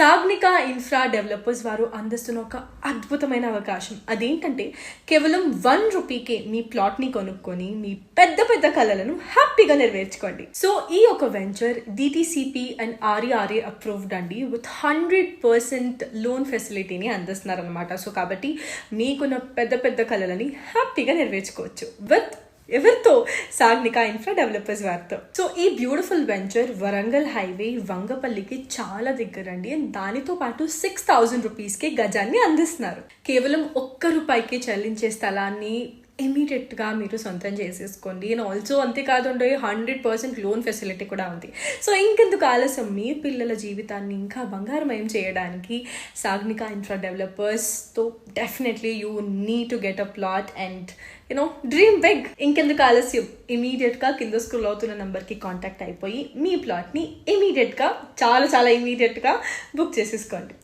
సాగ్నిక infra developers వారు అందిస్తున్న ఒక అద్భుతమైన అవకాశం. అదేంటంటే కేవలం వన్ రూపీకే మీ ప్లాట్ని కొనుక్కొని మీ పెద్ద పెద్ద కళలను హ్యాపీగా నెరవేర్చుకోండి. సో ఈ ఒక venture DTCP and RERA approved అండి. విత్ హండ్రెడ్ పర్సెంట్ లోన్ ఫెసిలిటీని అందిస్తున్నారు అనమాట సో కాబట్టి మీకున్న పెద్ద పెద్ద కళలని హ్యాపీగా నెరవేర్చుకోవచ్చు. విత్ ఎవరితో? సాగ్నిక ఇన్ఫ్రా డెవలపర్స్ వారితో. సో ఈ బ్యూటిఫుల్ వెంచర్ వరంగల్ హైవే వంగపల్లికి చాలా దగ్గర అండి అండ్ దానితో పాటు సిక్స్ థౌజండ్ రూపీస్కి గజాన్ని అందిస్తున్నారు. కేవలం ఒక్క రూపాయికి చెల్లించే స్థలాన్ని ఇమీడియట్గా మీరు సొంతం చేసేసుకోండి. అండ్ ఆల్సో అంతేకాదు హండ్రెడ్ పర్సెంట్ లోన్ ఫెసిలిటీ కూడా ఉంది. సో ఇంకెందుకు ఆలస్యం? మీ పిల్లల జీవితాన్ని ఇంకా బంగారమయం చేయడానికి Sagnika infra డెవలపర్స్తో definitely you need to get a plot and you know dream big ఇంకెందుకు ఆలస్యం? ఇమీడియట్గా కింద స్కూల్ అవుతున్న నెంబర్కి కాంటాక్ట్ అయిపోయి మీ ప్లాట్ని ఇమీడియట్గా చాలా చాలా ఇమీడియట్గా బుక్ చేసేసుకోండి.